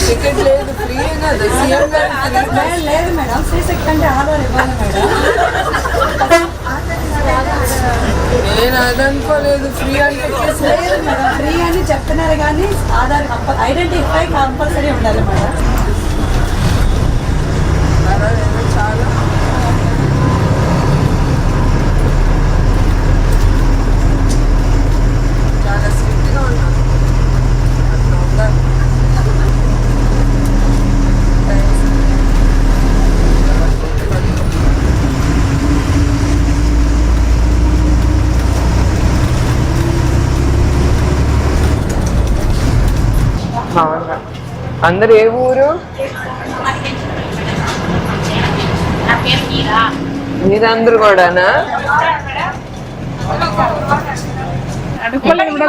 Ticket లేదు free CM గారు లేదు మేడం శక్తి అంటే ఆధార్ ఇవ్వాలి మేడం నేను అది అనుకోలేదు. ఫ్రీ అంటే ఎక్కేసి లేదు మేడం ఫ్రీ అని చెప్తున్నారు కానీ ఆధార్ ఐడెంటిఫై కంపల్సరీ ఉండాలి మేడం చాలా బాగున్నా అందరు ఏ ఊరు? మీరందరూ కూడానా?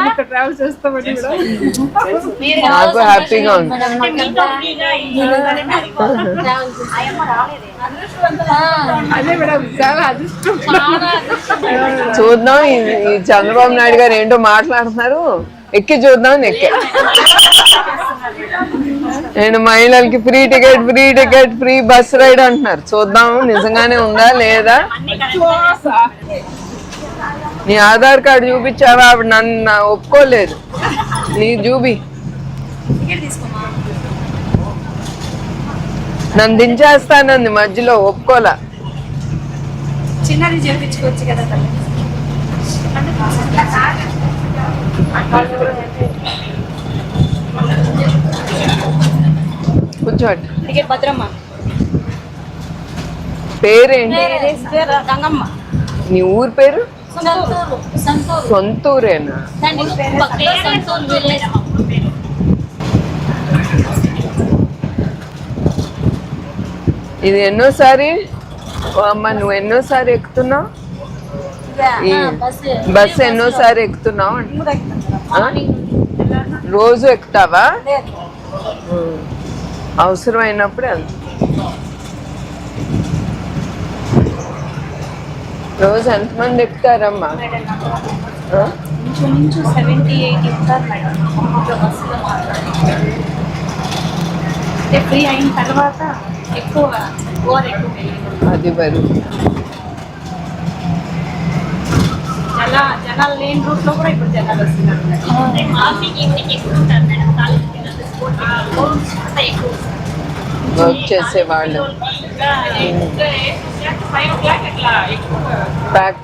ఇక్కడ ట్రావెల్ చేస్తామని నాకు హ్యాపీగా ఉంది అదే మేడం చాలా అదృష్టం. చూద్దాం ఈ ఈ చంద్రబాబు నాయుడు గారు ఏంటో మాట్లాడుతున్నారు. ఎక్కి చూద్దాం ఎక్కి. నేను మహిళలకి free ticket free ticket free bus ride అంటున్నారు. చూద్దాం నిజంగానే ఉందా లేదా? నీ ఆధార్ కార్డు చూపించావా? ఆవిడ నన్ను ఒప్పుకోలేదు. నీ చూపి నన్ను దించేస్తానంది మధ్యలో ఒప్పుకోలా. చిన్నది కదా కూర్చోండి. టికెట్ భద్రమ్మ. పేరేంటి? నీ ఊరు పేరు? సొంతూరేనా? ఇది ఎన్నోసారి? అమ్మ నువ్వు ఎన్నోసారి ఎక్కుతున్నావు? బస్ ఎన్నోసారి ఎక్కుతున్నావు? రోజు ఎక్కుతావా? ఉం. అవసరం అయినప్పుడే వెళ్తా. రోజు ఎంతమంది ఎక్కుతారమ్మా? ఫ్రీ అయిన తర్వాత ఎక్కువ ఓవర్ ఎక్కువ వెళ్ళింది. అది మరి. జన జనాలు లేని రూట్లో కూడా ఇప్పుడు జనాలు వస్తున్నారు. మార్నింగ్ ఈవినింగ్ ఎక్కువ ఉంటారు మేడం. వర్క్ వాళ్ళు ఫైవ్ ఓ క్లాక్ అట్లా ఎక్కువ ప్యాక్